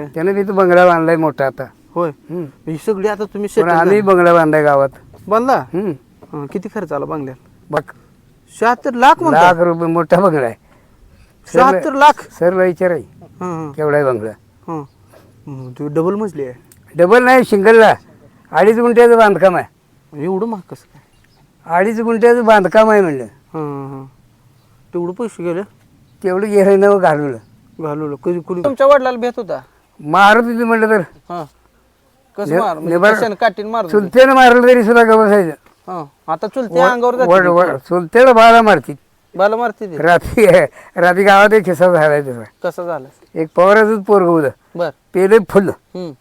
त्यानं तिथं बंगला बांधलाय मोठा आता. होय. हम्म. ही सगळी आता तुम्ही पण settle आम्ही झाले. बंगला बांधाय गावात. बांधला? हम्म. हं, किती खर्च आला बांगल्यात? बघ. शहात्तर लाख लाख रुपये मोठा बंगला आहे. शहात्तर लाख? सर्व विचार आहे. हं, हं, केवढा आहे बंगला? हं. तुम्ही डबल मजली आहे. डबल नाही सिंगलला. अडीच गुंठ्याचं बांधकाम आहे. एवढं महाग कसं काय? अडीच गुंठ्याचं बांधकाम आहे म्हणलं. हं, हं, हं. तेवढं पैसे गेले? तेवढं गेलं नवं घालवलं. घालवलं. कधी कुणी तुमच्या वडिलाला भेट होता. मारत होती म्हणलं तर. हा. कसं मार म्हणजे नेबर- कशानं काठीनं मारत होते? चुलत्यानं मारलं तरी सुद्धा गवसायचं हं. आता चुलते अंगावर जाते चुलत्याला बाळा मारती. बाला मारते ते? रात्री रात्री गावात एक खिस्सा झालाय कसं झालं? एक पवाराचंच पोरग होतं. बर. पेले फुल. हम्म.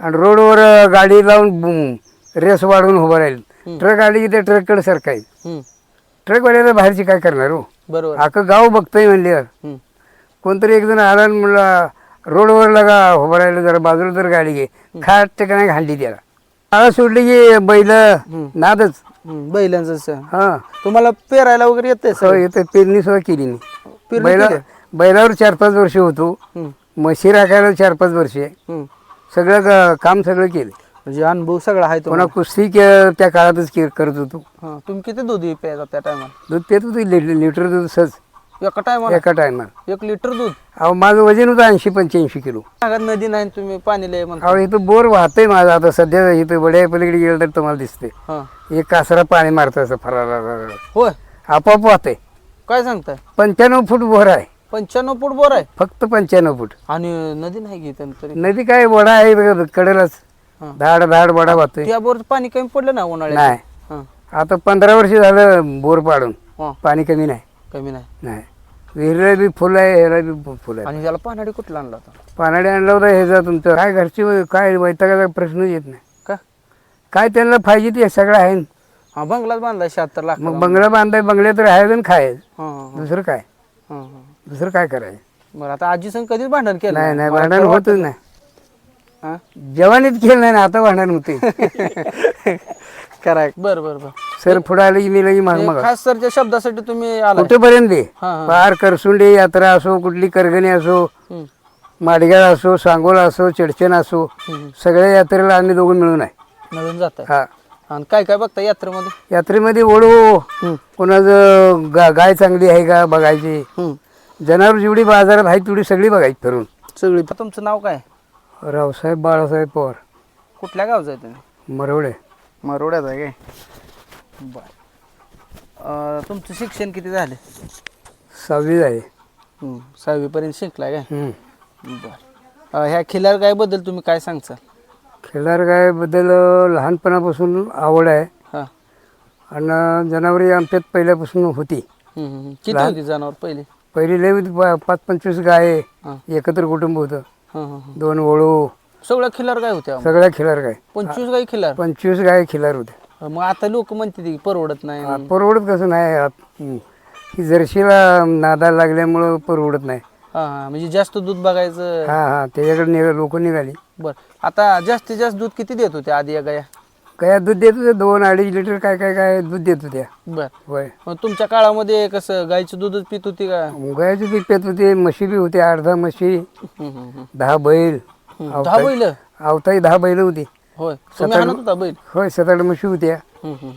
आणि रोडवर अं, गाडी लावून बुम, रेस वाढवून उभं राहील. ट्रक आली की त्या ट्रककडे सरकायचं हम्म. ट्रकवाल्याला बाहेरची काय करणार हो? बरोबर. अख्खं गाव बघतोय म्हणल्यावर. हम्म. कोणतरी एक जण आला आणि म्हणला रोडवर लगा उभं राहिलं जरा बाजूला तर गाडी घे. खाट ठिकाणी हाणली त्याला. शाळा सोडली की बैल नादच. बैलांचं. हा. तुम्हाला पेरायला वगैरे येते हो येते पेरणी सुद्धा केली नाही पेरणी बैला केली? बैलावर चार पाच वर्ष होतो. म्हशी राखायला चार पाच वर्षे सगळं ग- काम सगळं केलं. म्हणजे अनुभव सगळा आहे तुम्हाला? कुस्ती के- त्या काळातच के- करत होतो. हं, तुम्ही किती दूध प्यायचा त्या टायमाला दूध पेत होतो लि- लिटर दूध सहज. एका टायमाला एका टायमाला एक लिटर दूध? अहो माझं वजन होतं ऐंशी पंच्याऐंशी किलो. भागात नदी नाही तुम्ही पाणी लय म्हणता. अहो इथं बोर वाहतंय माझं. आता सध्या इथं वड्या पलीकडे गेलं तर तुम्हाला दिसते हा. एक कासरा पाणी मारतं असं फरारा होय? आपोआप वाहतंय. काय सांगताय? पंच्याण्णव फूट बोर आहे. पंच्याण्णव फूट बोर आहे? फक्त पंच्याण्णव फूट. आणि नदी नाही घेत तरी? नदी काय वडा आहे बघा, कडेलाच. हा. धाड धाड वडा वाहतोय. त्या बोर पाणी कमी पडलं ना उन्हाळ्यात? नाही. हं, आता पंधरा वर्ष झालं बोर पाडून. हं, पाणी कमी नाही. कमी नाही. नाही. बी फुलं आहे ह्याला बी फुलं आहे आणि त्याला पानाडी कुठला आणला होता? पानाडे आणलं होतं ह्याचा तुमचं. काय घरची काय वैतागाचा प्रश्नच येत नाही. का? काय त्यांना पाहिजे ते सगळं आहे. हा बंगलाच बांधला शहात्तर लाख. मग बंगला बांधाय बंगले तर आहे आणि खायचं दुसरं काय. दुसरं काय करायचं? बरं आता आजी संग कधीच भांडण केलं नाही नाही मला भांडण होतच नाही. हा? जवानीत केलं नाही ना आता भांडण होते कराय. बर बर बर. सर पुढे आलं की मी लगी माग मग. खास सरच्या शब्दासाठी तुम्ही आला कुठेपर्यंत दे? हा, हा. पार करसुंडी यात्रा असो कुठली करगणी असो माडगाळ असो सांगोला असो चिडचण असो सगळ्या यात्रेला आम्ही दोघं मिळून आहे. मिळून जात हा. आणि काय काय बघता यात्रेमध्ये? यात्रेमध्ये ओढू. कोणाचं गा गाय चांगली आहे का बघायची? जनावर जेवढी बाजारात आहे तेवढी सगळी बघायची फिरून. सगळी. तुमचं नाव काय? रावसाहेब बाळासाहेब पवार. कुठल्या गावचं आहे तुम्ही? मरवडे. मरोड्यात आहे काय? बर. तुमचं शिक्षण किती झाले? सहावीच आहे हं, सहावीपर्यंत शिकलाय काय. बर. ह्या खिलार गायबद्दल तुम्ही काय सांगचाल? खिल्लार गायबद्दल लहानपणापासून आवड आहे. हां. आणि जनावरे आमच्यात पहिल्यापासून होती. हं, हं, हं. किती होती जनावर पहिले? पहिली लय होती पा- पाच पंचवीस गाय हां. एकत्र कुटुंब होतं. हं, हं, हं. दोन ओळू सगळं खिलार गाय होत्या. सगळ्या खिलार गाय. पंचवीस गाय खिलार. पंचवीस गाय खिलार होत्या. मग आता लोक म्हणते ती परवडत नाही परवडत कसं नाही आत-. ही जर्शीला नादाला लागल्यामुळं परवडत नाही. हा हा म्हणजे जास्त दूध बघायचं. हा हा त्याच्याकडे निघा लोक निघाली. बर. आता जास्तीत जास्त दूध किती देत होते आधी या गाया? काय दूध देत होते दोन अडीच लिटर काय काय काय दूध देत होत्या. बर. होय. मग तुमच्या काळामध्ये कसं गायचं दूधच पित होती का? गायचे पीक पेत होते म्हशी बी होते दहा म्हशी हं, हं, हं. दहा बैल. दहा बैल? आवताही दहा बैल होती. होय. तुम्ही होता बैल? होय सात आठ म्हशी होत्या.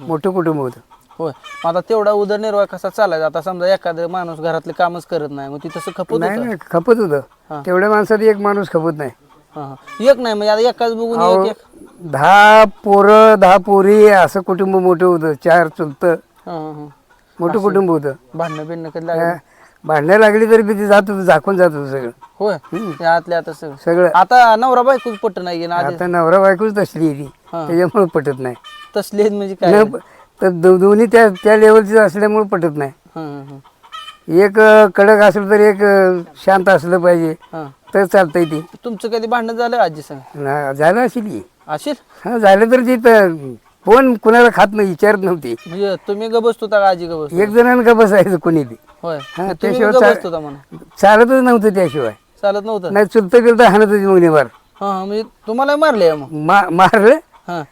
मोठं कुटुंब होतं. होय. मग आता तेवढा उदरनिर्वाह कसा चालायचा? आता समजा एखादा माणूस घरातले कामच करत नाही मग ती तसं खपत नाही होतं? नाही खपत होतं. तेवढ्या माणसात एक माणूस खपत नाही. हा, हा. एक नाही म्हणजे आता एकाच बघून अहो, एक. एक दहा पोरं दहा पोरी असं कुटुंब मोठं होतं. चार चुलतं. हा, हा, हा. मोठं कुटुंब होतं. भांडणं बिंडणं कधी लागलं? भांडण्या लागली तरी बी ते जात होतं झाकून जात होतं सगळं. होय? त्या आतल्या आता सगळं. सगळं. आता नवरा बायको पट नाही ना आधी? आता नवरा बायकोच तसली आहे ती. हा. त्याच्यामुळे पटत नाही. तसले आहेत म्हणजे काय? न- तर दो- दोन्ही त्या त्या लेवलचे असल्यामुळे पटत नाही. हा, हा, हा. एक अं, कडक असलं तर एक अं, शांत असलं पाहिजे. हा. तर चालतंय ती. तुमचं कधी भांडण झालं? आजी सांग. झालं असेल की. असेल हा झालं तर ती तर कोण कुणाला खात नाही विचारत नव्हती. म्हणजे तुम्ही ग बसतो का आजी ग बसतो एक जणांना का बसायचं कोणी बी. होय. हा, तुम्ही त्याशिवाय चा- म्हणा. चालतच नव्हतं त्याशिवाय. चालत नव्हतं? नाही चुलतं बिलतं हाणत होती मग हा हा, म्हणजे तुम्हाला मारले मग? मा मारलं? हा.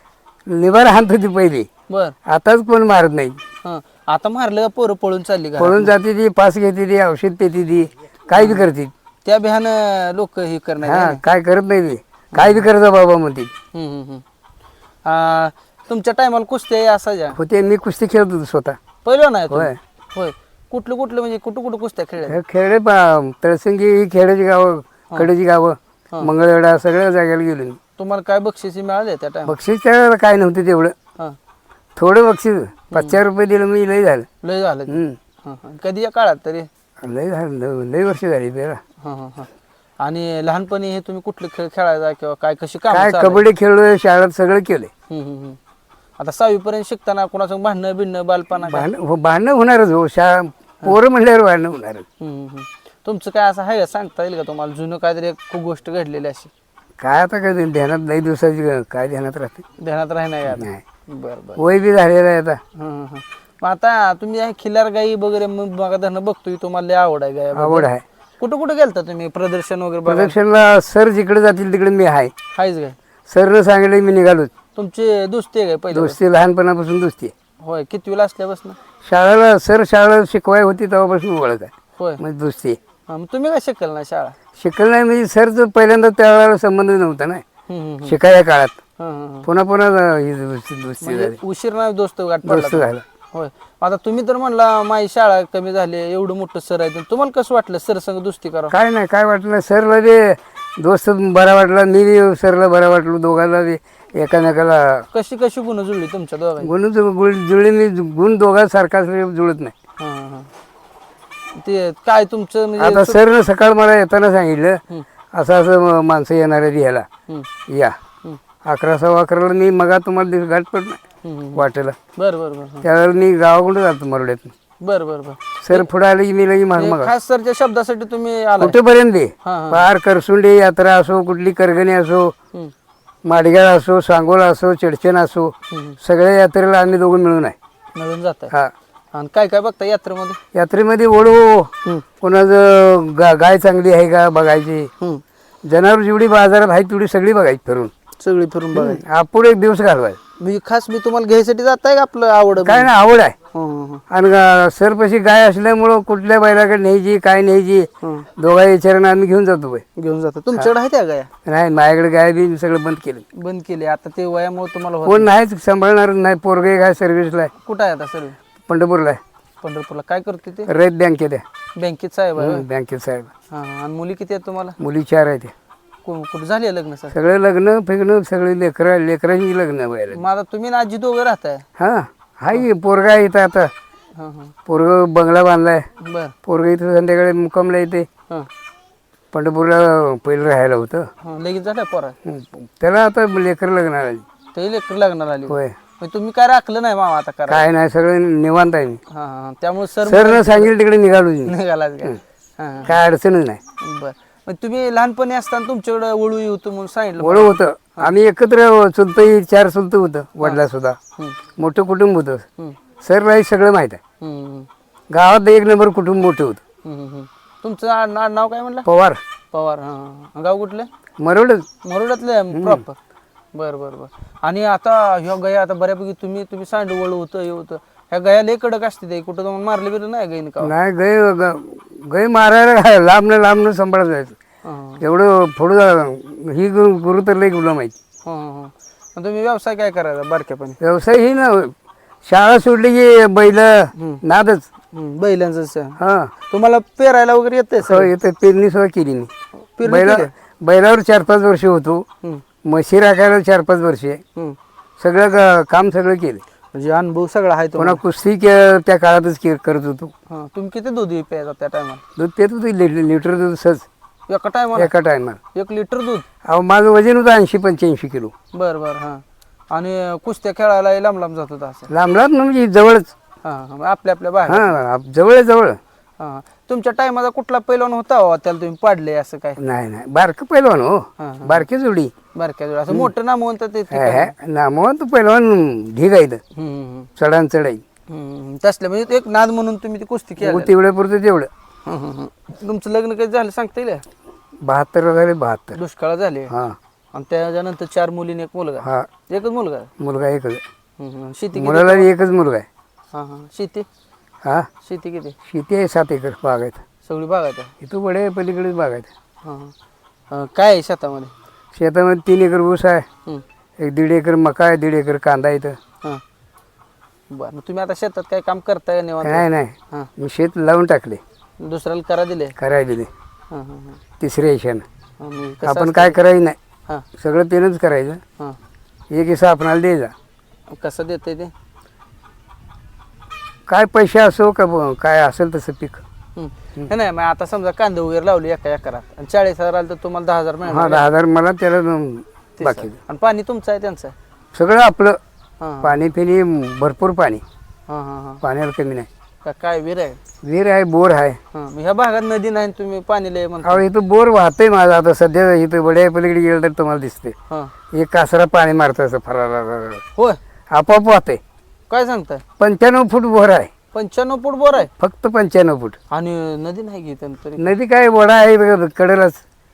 निभार हाणत होती पहिली. बर. आताच कोण मारत नाही. हा आता मारलं का पोरं पळून चालली का पळून जाते ती पास घेते ती औषध पेते ती काय बी करते. त्या भ्यान लोक हे करणार हा काय करत नाही ते. काय बी करायचं बाबा म्हणते हम्म, हम्म, हम्म. आ, तुमच्या टायमाला कुस्त्या असायच्या. होते मी कुस्ती खेळत होतो स्वतः. पहिलं नाही? होय. होय. कुठलं कुठलं म्हणजे कुठं कुठं कुस्त्या खेळल्या? हे खेळे पा- तळसंगी ही खेड्याची गावं कडेची गावं मंगळवेढा सगळ्या जागेला गेलो मी. तुम्हाला काय बक्षिसी मिळाले त्या टाइम बक्षीस त्यावेळेला काय नव्हतं तेवढं. हा. थोडं बक्षीस पाच चार रुपये दिलं मी लय झालं. लय झालं. हम्म. हा, हा. कधी या काळात तरी? लय झालं लय- लय वर्ष झाली पेरा हा, हा, हा. आणि लहानपणी हे तुम्ही कुठले खेळ खेळायचा किंवा काय कशी काम काय कबड्डी खेळलोय शाळेत सगळं केलंय. आता सहावी पर्यंत शिकताना कोणाचं भांडणं बिणणं बालपणा काय? भांडण हो, भांडणं होणारच हो. शा पोरं म्हणल्यावर भांडणं होणारच. हम्म, हम्म. तुमचं काय असं आहे का? सांगता येईल का तुम्हाला? जुनं काहीतरी एक खूप गोष्ट घडलेली अशी. काय आता काय ध्यानात लई दिवसाची ग- काय ध्यानात राहते? ध्यानात राहणार का आता? नाही. बरं बरं. वय बी झालेलं आहे आता. मग आता तुम्ही हे खिल्लार गाई वगैरे मग बघा धरणं बघतोय तुम्हाला लय आवड आहे गाय आवड आहे. कुठं कुठं गेलता तुम्ही प्रदर्शन वगैरे बघा प्रदर्शनला सर जिकडे जातील तिकडे मी आहे. हायच गाय सरनं सांगितलं मी निघालो तुमचे दोस्ती आहे काय पहिले दोस्ती लहानपणापासून दोस्ती आहे. होय कितवीला असल्यापासून? शाळेला सर शाळा शिकवाय होती तेव्हापासून ओळख आहे. होय. म्हणजे दोस्ती आहे. हा, मग तुम्ही काय शिकल ना शाळा? शिकलं नाही म्हणजे सरचं पहिल्यांदा त्यावेळेला संबंध नव्हता ना. हं, हं, हं. शिकायच्या काळात. हं, हं, हं. पुन्हा पुन्हा ही दोस्ती दोस्ती झाली. म्हणजे उशीर नाही दोस्त गाठ पडला दोस्त झाला. होय. आता तुम्ही तर म्हणला माझी शाळा कमी झाली एवढं मोठं सर आहे. तुम्हाला कसं वाटलं सर संग दोस्ती करा काय नाही काय वाटलं? सरला बी दोस्त बरा वाटला मी बी सरला बरा वाटलो दोघांना बी. एकामेकाला कशी कशी गुण जुळली तुमच्या दोघांची? गुण जुळ- जुळले मी गुण दोघांसारखाच जुळत नाही. हं, हं, हं. ते काय तुमचं म्हणजे आता सरनं सकाळ मला येताना सांगितलं. असं असं म- माणसं येणार आहेत ह्याला. हं, या. हं, अकरा सव्वा अकराला मी मगा तुम्हाला दिवस गाठ नाही. हं, हं. वाटेला. बरं बरं बरं. त्यावेळेला मी गावाकडे जातो मरोड्यात. बरं बरं बरं. सर पुढे आले की मी लगी माग मग. खास सरच्या शब्दासाठी तुम्ही आला कुठेपर्यंत दे? हा हा. पार करसुंडे यात्रा असो कुठली करगणी असो हं, माडगाळ असो सांगोला असो चिडचण असो. सगळ्या यात्रेला आम्ही दोघं मिळून आहे. मिळून जात हा. आणि काय काय बघता यात्रेमध्ये? यात्रेमध्ये ओढू. कोणाचं गा गाय चांगली आहे का बघायची. जनावर जेवढी बाजारात आहे तेवढी सगळी बघायची फिरून. सगळी फिरून बघायची. आपण एक दिवस घालवायचा. म्हणजे खास मी तुम्हाला घ्यायसाठी जात आहे का आपलं आवड काय ना आवड आहे. हं, हं, हं. आणि सरपशी गाय असल्यामुळं कुठल्या बैलाकडे न्यायची काय न्यायची. दोघा विचारानं आम्ही घेऊन जातो बाई. घेऊन जातो. तुमच्याकडे आहे त्या गाया? नाही माझ्याकडे गाय बी सगळं बंद केलं. बंद केली. आता ते वयामुळे तुम्हाला होत कोण नाहीच सांभाळणार नाही पोरगे काय सर्व्हिसला आहे. कुठं आहे आता सर्व पंढरपूरला आहे. पंढरपूरला. काय करते ते? रयत बँकेत आहे. बँकेत साहेब आहे? बँकेत साहेब. आणि मुली किती आहेत तुम्हाला? मुली चार आहेत. कु- कुठं झाली लग्न सर? सगळे लग्न फिरणं सगळे लेकरा लेकरांची लग्न व्हायला आता तुम्ही ना आजी दोघं राहताय? हा हाय पोरगा इथं आता. हां हां. पोरग बंगला बांधलाय. बर. पोरग इथं संध्याकाळी मुक्कामला येते. हां. पंढरपूरला पहिलं राहायला होतं. हां लगेच झालं पोरा? त्याला आता लेकर लग्न आली. ते लेकर लग्नाला आली. होय. मग तुम्ही काय राखलं नाही मामा आता करा काय नाही सगळं निवांत आहे मी. हां हां त्यामुळे सर सरनं सांगितलं तिकडे निघालो मी. निघाला काय काय अडचणच नाही. बर. मग तुम्ही लहानपणी असताना तुमच्याकडे वळू होतं म्हणून सांगितलं ओळख होतं. आम्ही एकत्र चुलतही चार चुलत होतं वडला सुद्धा मोठं कुटुंब होतं. हं, सरला हे सगळं माहीत आहे. गावात एक नंबर कुटुंब मोठं होतं. तुमचं आ- ना- नाव काय म्हणलं? पवार. पवार हां गाव कुठलं? मरोडच मरोड्यातले प्रॉपर बर बर बर. आणि आता ह्या गया आता बऱ्यापैकी तुम्ही तुम्ही सांड वळ होतं हे होतं. ह्या गया लय कडक असते ते. कुठं जाऊन मारले बिरले नाही गाईन का नाही गै ग- गै मारायला लांबनं लांबनं सांभाळत जायचं एवढं पुढं ही गुरु गुरु तर लई गुलाम आहे हां हां. मग तुम्ही व्यवसाय काय करायचा बारक्यापणी व्यवसाय ही ना शाळा सोडली की बैल नादच. हं, बैलांचं स- हा. तुम्हाला पेरायला वगैरे येते हो येते पेरणी सुद्धा केली पेरणी बैला बैलावर चार पाच वर्ष होतो. म्हशी राखायला चार पाच वर्षे. सगळं ग- काम सगळं केलं. म्हणजे अनुभव सगळा आहे पुन्हा तुम्हाला कुस्ती के- त्या काळातच के- करत होतो. हां तुम्ही किती दूध प्यायचा त्या टायमाला दूध पेत होतो लि- लिटर दूध सहज. एका टायमाला एका टायमाला एक लिटर दूध? अहो माझं वजन होतं ऐंशी पंच्याऐंशी किलो. बर बर हां. आणि कुस्त्या खेळायला लांब लांब जात होता असं? लांब लांब म्हणजे जवळच. हां हां मग आपल्या आपल्या बाहेर. हा जवळ जवळ हा तुमच्या टायमाचा कुठला पैलवान होता हो? त्याला तुम्ही पाडले असं काय? नाही नाही. बारकं पहिलवान हो. हा, बारकी जोडी. बारक्या जोडी. असं मोठं नाम म्हणतात ते ते- हे- हे, नामवंत पहिलवान ढीग आहे इथं. हम्म, हम्म, चढान चढाई. हम्म. तसलं म्हणजे ते एक नाद म्हणून तुम्ही ती कुस्ती केली तेवढ्या पुरतं तेवढं. तुमचं लग्न कधी झालं सांगता येईल? बहात्तर झाले बहात्तर. दुष्काळ झाले. हा. आणि त्याच्यानंतर चार मुलीने एक मुलगा. हा. एकच मुलगा? मुलगा एकच. शेती किती मुलाला एकच मुलगा आहे. हा हा. शेती? हा. शेती किती? शेती आहे सात एकर बाग आहेत सगळी बागायत आहे इथं वड्या पलीकडेच हां हां. अं, काय आहे शेतामध्ये? शेतामध्ये तीन एकर ऊस आहे. हं, एक दीड एकर मका आहे दीड एकर कांदा आहे इथं. हां. बरं मग तुम्ही आता शेतात काय काम करताय निवांत? नाही नाही. हां. मी शेत लावून टाकले. दुसऱ्याला करा दिले. करायला दिले. हां हां हां. तिसऱ्या हिशानं हां, मग कसं आपण? काय करायचं नाही. हां. सगळं त्यानंच करायचं. हां. एक हिस्सा आपणाला द्यायचा. कसं देते ते? काय पैसे असो का ब- काय असेल तसं पीक. हं. नाही, नाही मग आता समजा कांदे वगैरे लावले एका एकरात. आणि चाळीस हजार आलं तर तुम्हाला दहा हजार हा मिळणार दहा हजार मला त्याला न- बाकी. आणि पाणी तुमचं आहे त्यांचं सगळं आपलं. हां. पाणी पिणी भरपूर पाणी. हां हां हां. पाण्याला कमी नाही. का काय विहीर आहे? विहीर आहे बोर आहे. हां मग ह्या भागात नदी नाही आणि तुम्ही पाणी लय म्हणता. अहो इथं बोर वाहतंय माझं. आता सध्या इथं वड्या पलीकडे गेलं तर तुम्हाला दिसते हां. एक कासरा पाणी मारतं असं फरारा होय? आपोआप वाहतंय. काय सांगताय? पंच्याण्णव फूट बोर आहे. पंच्याण्णव फूट बोर आहे? फक्त पंच्याण्णव फूट. आणि नदी नाही घेत तरी? नदी काय वडा आहे बघा कडेलाच.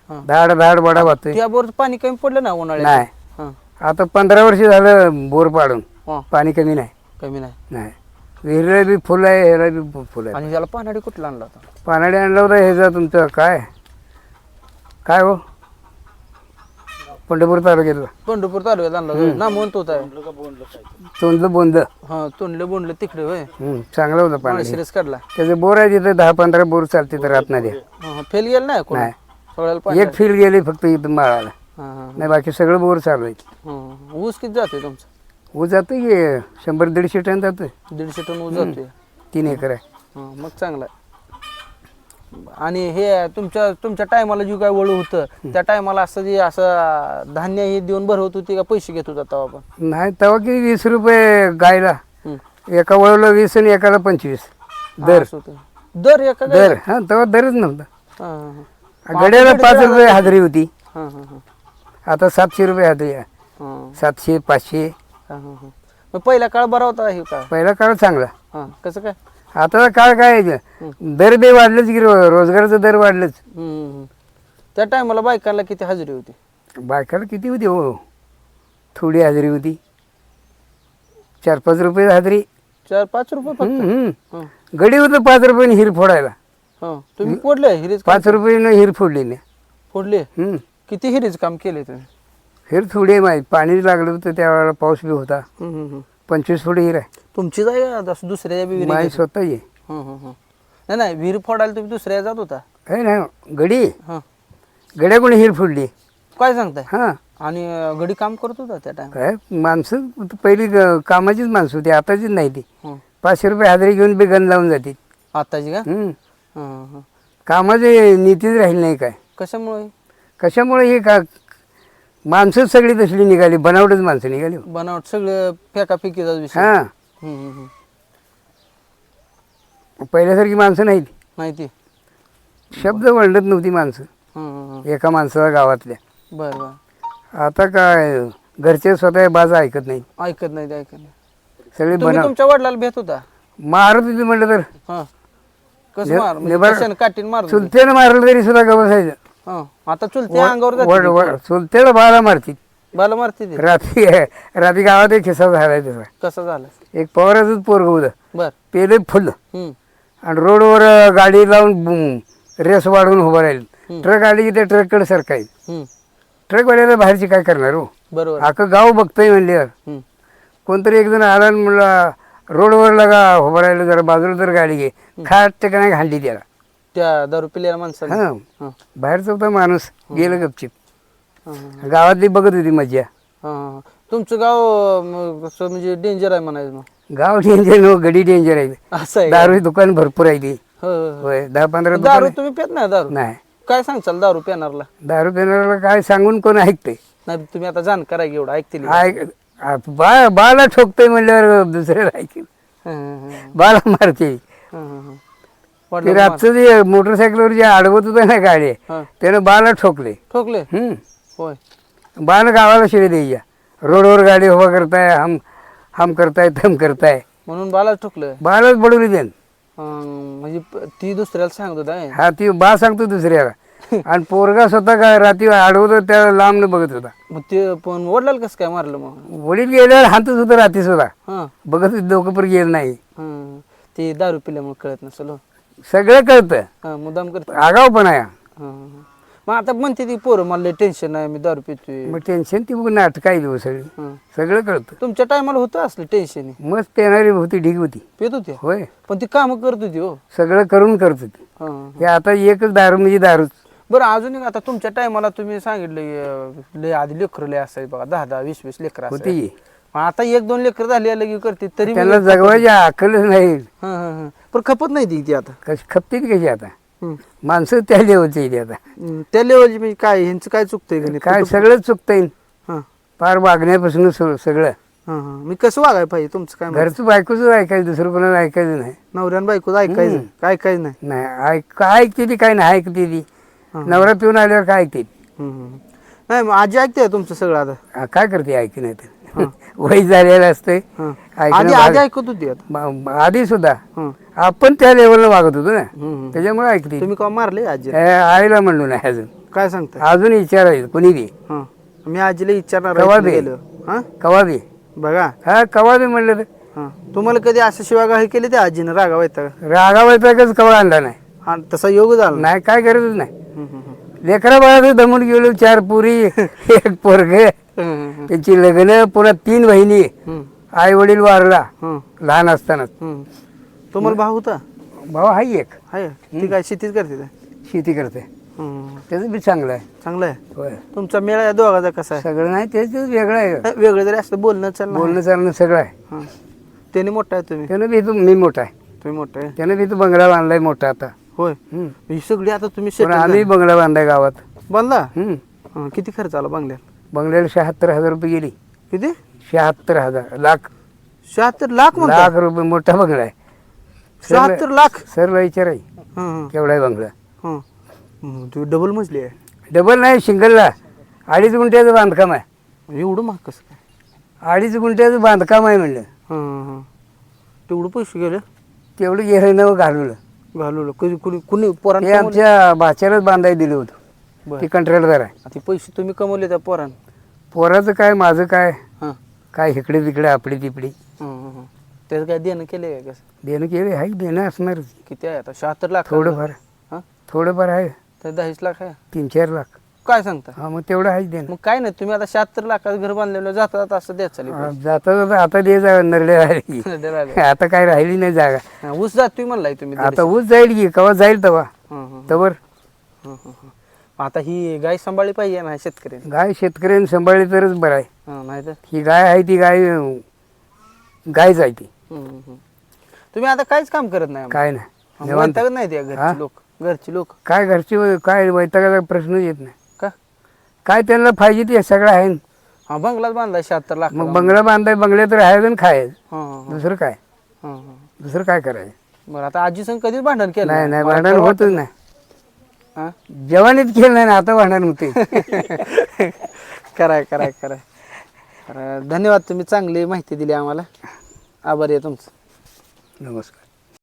हां. धाड धाड वडा वाहतोय. त्या बोर पाणी कमी पडलं ना उन्हाळ्यात? नाही. हां. आता पंधरा वर्ष झालं बोर पाडून. हां. पाणी कमी नाही. कमी नाही. नाही. विहिरीला बी फुलं आहे ह्याला बी फुलं आहे आणि याला पानाडी कुठला आणला होता? पानाडी आणलं होतं ह्याचा तुमचं काय? काय हो? पंढरपूर तालुक्यातला. पंढरपूर तालुक्यात आणला होता. ना म्हणतो होता? तोंडलं बोंद. हा तोंडलं बोंडलं तिकडे होय. चांगलं होतं पाणी सिरियस काढला. त्याचे बोर आहे तिथं दहा पंधरा बोर चालते तर हा. फेल गेलं नाही कोण? नाही. सगळ्याला पाणी एक फील गेली फक्त इथं माळाला. हा, हा, नाही बाकी सगळं बोर चालू आहे. हा, हा. ऊस किती जातोय तुमचा? ऊस जातं की शंभर दीडशे टन जातं दीडशे टन ऊस जातोय. तीन एकर आहे. हा, मग चांगला आणि हे तुमच्या तुमच्या टायमाला जे काय वळू होतं त्या टायमाला असं जे असं धान्य हे देऊन भरवत होती का पैसे घेत होता तेव्हा आपण नाही तेव्हा किती वीस रुपये गायला. हम्म. एका वळवला वीस आणि एकाला पंचवीस. दर. असं होतं. दर एका गाय- दर. हा तेव्हा दरच नव्हता. हा, हा, हा. गड्याला पाच रुपये हाजरी होती. हा, हा, हा. आता सातशे रुपये हाजरी आहे. हा, सातशे पाचशे. हा, हा, हा. मग पहिला काळ बरा होता हे काळ. पहिला काळ चांगला. हा कसं काय? आता काळ काय आहे? दर बे वाढलंच की रो- रोजगाराचं दर वाढलंच. हम्म, हम्म, हम्म. त्या टायमाला बायकांना किती हजेरी होती? बायकाला किती होती हो? थोडी हाजरी होती. चार पाच रुपये हाजरी. चार पाच रुपये फक्त? हम्म, हम्म. हा, गडी होतं पाच रुपयाने हिर फोडायला. हा. तुम्ही फोडले हिरीज पाच रुपयानं हिर फोडली नाही फोडले? हम्म. किती हिरीज काम केले तुम्ही? हिर थोडी आहे माहिती. पाणी लागलं होतं त्यावेळेला पाऊस बी होता. हम्म, हम्म, हम्म. पंचवीस फूट हिर आहे. तुमची जाय दस- दुसऱ्या बी विहिरी माझी घेतली? स्वतः आहे हम्म, हम्म, हम्म. नाही नाही विहीर फोडायला तुम्ही दुसऱ्या जात होता. है ना गडी. हा. गड्या कोणी हिर फोडली. काय सांगताय? हां. आणि अं, गडी काम करत होता त्या टाइम काय माणसं पहिली ग- कामाचीच माणसं होती आताचीच नाही ती. पाचशे रुपये हाजरी घेऊन बी गण लावून जाते. आताची का? हम्म. हा, हा. कामाची नीतीच राहिली नाही काय. कशामुळे? कशामुळे हे का माणसंच सगळी तसली निघाली बनावटच माणसं निघाली. बनावट सगळं फेकाफेकीचा विषय. हां. हम्म, हम्म, हम्म. पहिल्यासारखी माणसं नाहीत. माहिती. शब्द वळत नव्हती माणसं. हम्म, हम्म, हम्म. एका माणसाला गावातल्या. बरं बरं. आता काय घरचे स्वतः बाजा ऐकत नाही ऐकत नाही ते ऐकत नाही सगळे तुम्ही तुमच्या वडिलाला भेट होता? मारत होती म्हटलं तर. हा. कसं मार? म्हणजे कशानं काठीनं मार चुलत्यानं मारलं तरी सुद्धा गवसायचं हा. आता चुलत्या अंगावर जाते वड ती. वड चुलत्याला बाळा मारती बाला मारते ते? रात्री रात्री गावात एक खिस्सा झालाय त्याचा. कसं झालं? एक पवाराचंच पोरग होतं. बर. पेले फुल. हम्म. आणि रोडवर अं, गाडी लावून बुम, रेस वाढवून उभं राहील. ट्रक आली की त्या ट्रककडे सरकायचं हम्म. ट्रकवाल्याला बाहेरची काय करणार हो? बरोबर. अख्खं गाव बघतोय म्हणल्यावर. हम्म. कोणतरी एक जण आला आणि म्हणला रोडवर लगा उभं राहिलं जरा बाजूला तर गाडी घे. खाट ठिकाणी हांडी त्याला. त्या दारू पिलेल्या माणसाला? हा. हा. बाहेरचा होता माणूस गेलं गपचिप. हा, हा, गावातली बघत होती मज्जा. हा, हा. तुमचं गाव अं, म्हणजे डेंजर आहे म्हणायचं मग. गाव डेंजर नो गडी डेंजर आहे. असं आहे का? दारू दुकान भरपूर आहे ती. हो, हो, हो. होय दहा पंधरा दारू दुकान तुम्ही पेत नाही दारू? नाही. काय सांगचाल दारू पेनारला दारू पिणाऱ्याला काय सांगून कोण ऐकते नाही तुम्ही आता जाणकार आहे एवढं ऐकतील ऐक आ, बा बाला ठोकतोय म्हणल्यावर दुसऱ्याला ऐकेल. बाला मारते ते रातचं जे मोटरसायकलवर जे अडवत होतं ना गाडी हा. त्यानं बाला ठोकले. ठोकले? हम्म. होय. बाण गावाला शिळे द्यायच्या रोडवर गाडी उभा करताय हम हम करताय थम करताय. म्हणून बाला ठोकलं. बालाच बडवली देन अं, म्हणजे प- ती दुसऱ्याला सांगत होता हे. हा ती बा सांगतो दुसऱ्याला. आणि पोरगा स्वतः काय रात्री अडवतो त्याला लांब बघत होता. मग ते पण वडिलाला कसं काय मारलं मग? वडील गेल्यावर हातच होतं रात्री सुद्धा. हा. बघत होते दोघं पण गेलं नाही. हा. ते दारू पिल्यामुळे कळत नसेल हो. सगळं कळतं. हा मुद्दाम करते आगाव पण आहे. हा, हा, हा. मग आता म्हणते ती पोरं मला लय टेन्शन आहे मी दारू पितोय. मग टेन्शन ती बघ नाटक आहे दिवस सगळी. हा. सगळं कळतं. तुमच्या टायमाला होतं असलं टेन्शन मस्त पेणारी होती ढीग होती. पित होते? होय. पण ती कामं करत होती हो. सगळं करून करत होती. हा, हा. हे आता एकच दारू म्हणजे दारूच. बरं अजून एक आता तुमच्या टायमाला तुम्ही सांगितलं अं, लय आधी लेकरं लय असायची बघा दहा दहा वीस वीस लेकरं होती. असायची. आता एक दोन लेकरं झाली लगे करते तरी त्यांना जगवायची अकलच नाही. हा, हा, हा. पण खपत नाही ती ती आता. कशी खपतील कशी आता? हम्म. माणसं त्या लेवलची इथे आता. हम्म, त्या लेवलची म्हणजे काय ह्यांचं काय चुकतंय गणित काय सगळंच चुकतंय. हा. फार वागण्यापासून सग- सगळं. हा हा. मी कसं वागाय पाहिजे? तुमचं काय मत? घरचं बायकोच ऐकायचं दुसरं कोणाला ऐकायचं नाही. नवऱ्यान बायको ऐकायचं. काय काय नाही? नाही ऐक काय ऐकते ती काय नाही ऐकते ती. हा. नवरा पिऊन आल्यावर काय ऐकते? हम्म, हम्म. नाही मग आजी ऐकते तुमचं सगळं आता? काय करते ऐक नाही तर. वय झालेलं. ऐकणं आधी ऐकत होती आधी सुद्धा. आपण त्या लेवलला वागत होतो ना. त्याच्यामुळे ऐकते. तुम्ही का मारले आजी आईला म्हणलो नाही अजून. काय सांगताय? अजून विचारायचं कोणी दे हा. मी आजीला विचारणार कवा दे? बघा. हा कवा दे म्हणलं हा. तुम्हाला कधी असं शिवागाळी केली त्या आजीनं रागावायचा रागावायचा कवा आणला नाही. तसा योग झाला. नाही. काय गरजच नाही. लेकरा बाळाचं दमून गेलो चार पुरी एक पोरग. त्यांची लग्न पुन्हा तीन बहिणी आई वडील वारला. लहान असताना हम्म. तुम्हाला भाऊ होता? भाऊ हाय एक. आहे ती काय शेतीच करते ते? शेती करते. त्याचं बी चांगलं आहे. चांगलं आहे? होय. तुमचा मेळा या दोघाचा कसा आहे? सगळं नाही तेच तेच वेगळं आहे. वेगळं जरी असलं बोलणं चाललं बोलणं चालणं सगळं आहे. त्याने मोठा आहे तुम्ही? त्यानं बी मी मोठा आहे. तुम्ही मोठा आहे. त्यानं बी तू बंगला बांधलाय मोठा आता. होय. ही सगळी आता तुम्ही पण settle आम्ही झाले. बंगला बांधलाय गावात. बांधला? हम्म. हा, किती खर्च आला बांगल्याला बंगल्याला शहात्तर हजार रुपये गेली. किती? शहात्तर हजार. लाख. शहात्तर लाख म्हणता. लाख रुपये मोठा बंगला आहे. शहात्तर लाख? सर्व विचार आहे. हा, हा, केवढा आहे बंगला? हा. हम्म, तुम्ही डबल मजली आहे. डबल नाही सिंगलला. अडीच गुंठ्याचं बांधकाम आहे. एवढं महाग कसं काय? अडीच गुंठ्याचं बांधकाम आहे म्हणलं. हा, हा, हा. तेवढं पैसे गेले? तेवढं गेलं नवं घालवलं. घालवलं कधी कुणी कुणी पोरांना आमच्या भाच्यालाच बांधायला दिलं होतं. ते कंट्रोलदार आहे. ते पैसे तुम्ही कमवले त्या पोरान? पोराचं काय माझं काय? हा. काय इकडे तिकडे आपली तिपडी. त्याचं काय देणं केलंय का कसं? देणं केलं आहे देणं असणारच. किती आहे आता? शहात्तर लाख थोडंफार. हा? थोडंफार आहे. तर दहाच लाख आहे? तीन चार लाख. काय सांगता? हा मग तेवढं आहेच देणं. मग काय नाही तुम्ही आता शहात्तर लाखाचं घर बांधलेलं जाता जाता असं द्यायचं चालेल हा, जाता जाता आता दे जा नरडे राहिली पैसे. आता काय राहिली नाही जागा. हा, ऊस जातोय म्हणलाय तुम्ही आता ऊस जाईल की कवा जाईल तवा. हं, हं, तवर हं, हं, हं. आता ही गाय सांभाळली पाहिजे ना शेतकऱ्यांनी? गाय शेतकऱ्यांनी सांभाळली तरच बरं आहे. हा, नाही तर? ही गाय आहे ती गाय अं, गायच आहे ती. हं, हं, हं. तुम्ही आता काहीच काम करत नाही काय नाही. निवांत. वैतागत नाही हा? घरची लोक घरची लोक. काय घरची काय वैतागाचा प्रश्न येत नाही. काय त्यांना पाहिजे ते सगळं आहे. हा बंगलाच बांधलाय शहात्तर लाख मग बंगला बांधाय बंगले तर आहे आणि खायचं दुसरं काय? दुसरं काय करायचं? बरं आता आजी संग कधीच भांडण केलं नाही नाही? भांडण होतच नाही. हा? जवानीत केलं नाही ना आता भांडण होते कराय कराय कराय. तर धन्यवाद तुम्ही चांगली माहिती दिली आम्हाला. आभारी आहे तुमचं. नमस्कार.